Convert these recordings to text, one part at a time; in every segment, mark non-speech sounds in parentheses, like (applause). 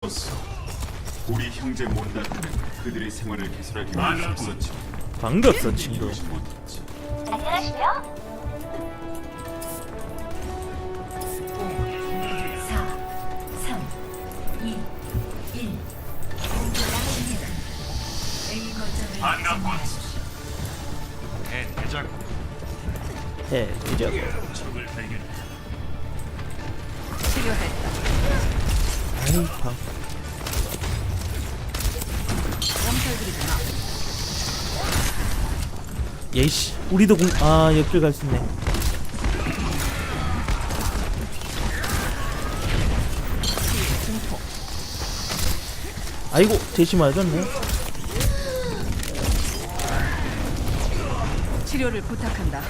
없어. 우리 형제 몬다트는 그들의 생활을 개선하기 위해 힘썼지. 반갑어 친구 이루지 못했지. 안녕하시죠? 4, 3, 2, 1. 공격합니다. A 거점을. 점령하십시오. 치료했다. 아이 방. 예이씨 우리도 공... 아 역줄 갈 수 있네. 아이고 제시 맞았네 치료를 부탁한다.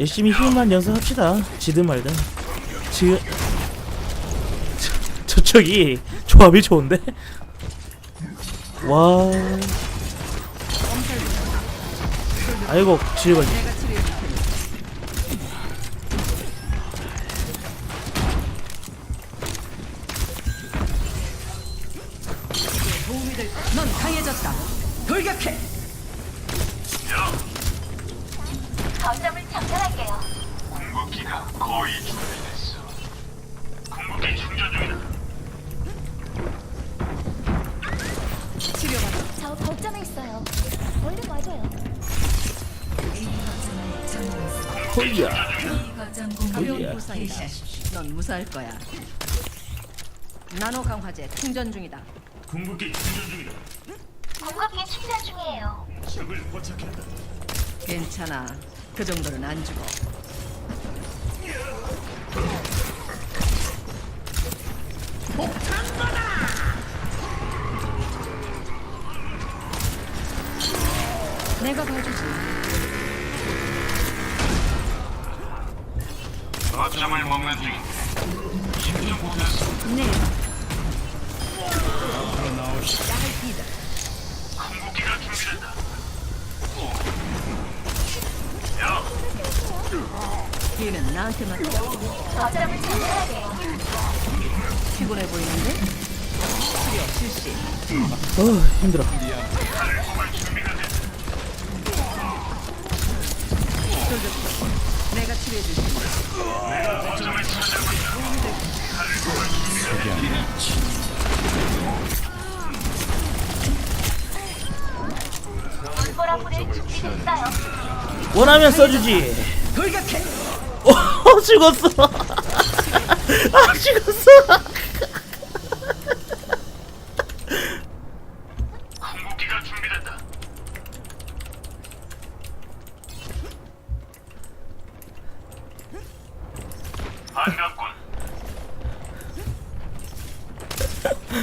열심히 힘만 연습합시다 지든 말든 지금 저, 저쪽이 조합이 좋은데 와 아이고 거야. 넌 강해졌다. 돌격해. 거점을 점령할게요. 궁극기가 거의 준비됐어. 궁극기 충전 중이다. 치료받아. 저 거점에 있어요. 얼른 와줘요. 호이야 가벼운? 부상이다. 넌 무사할 거야. 나노 강화제 충전 중이다. 궁극기 충전 중이다. 공급기 충전 중이에요. 적을 포착했다. 괜찮아. 그 정도는 안 죽어. 내가 봐주지. 거점을 먹는 중인데. 힘좀 못했어. 네. 야이피다. 궁극기가 준비됐다. 뒤는 나한테 맡겨. 거점을 점령할게요. 피곤해 보이는데? 치료 실시. 어 힘들어 돌격해. 내가 치료해 줄 테니. 물보라 불을 준비됐어요. 원하면 써주지 돌격해. 어 죽었어 (laughs) 아 죽었어 궁극기가 준비됐다. 반갑군.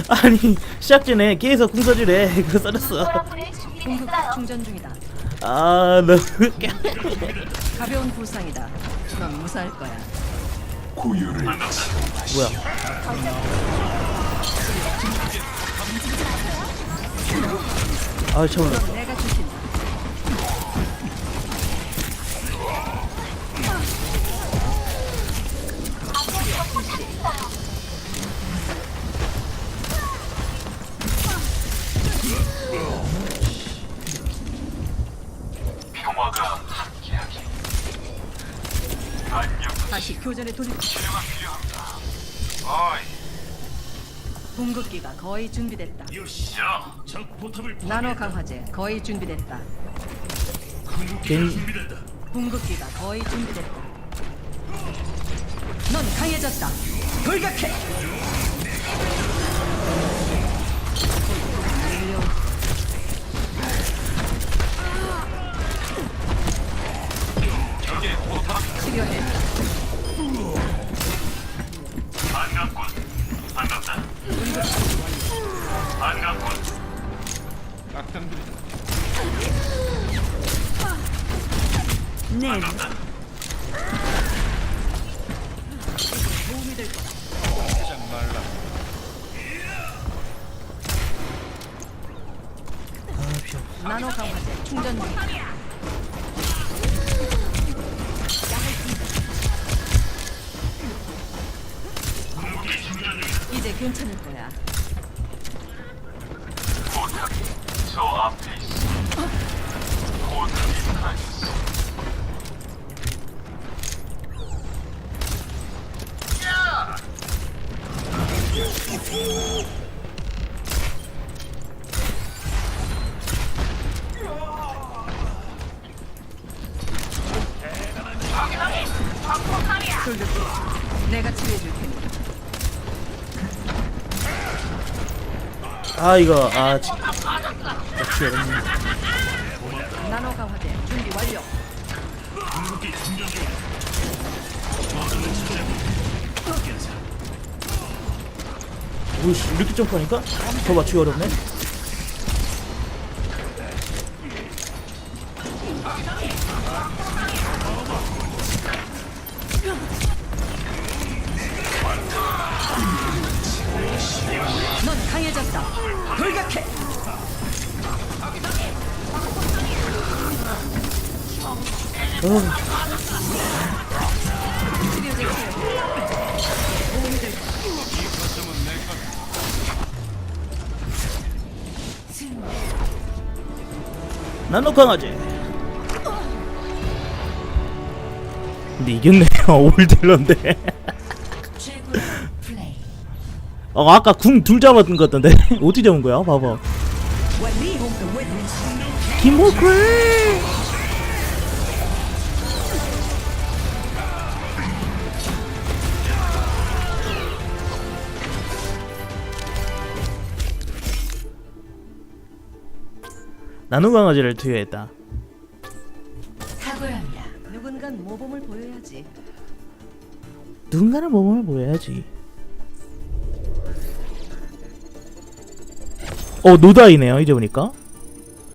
아니 시작 전에 계속 궁 써주래 그거 준비됐어요. 충전 중이다. 아 웃겨 가벼운 부상이다. 넌 무사할 거야. 고유를 뭐야 아 잠깐만 다시 교전에 돌입. 치료가 필요합니다. 어이, 공급기가 거의 준비됐다. 야, 적 포탑을 나노 강화제 거의 준비됐다. 궁극기가 괜히- 준비됐다. 공급기가 거의 준비됐다. 넌 강해졌다. 돌격해. 밀려. 적의 포탑 치료해. 반갑군. 반갑다. 반갑군. 네. 반갑다. 거다. 아 나노 강화제 충전 중. 괜찮을 거야. 포탑이 저 앞에 있어. 아 이거 아 진- 역시 괜찮아. 오씨 이렇게 점프하니까 더 맞추기 어렵네 돌격해. 나노 강아지 근데 이겼네요 (laughs) 올딜러인데. 어 아까 궁 둘 잡았던 것 같던데 어떻게 잡은 거야 봐봐. 김호크레 나노 강아지를 투여했다. 누군간 모범을 보여야지. 누군가는 몸을 보여야지 어 노다이네요 이제 보니까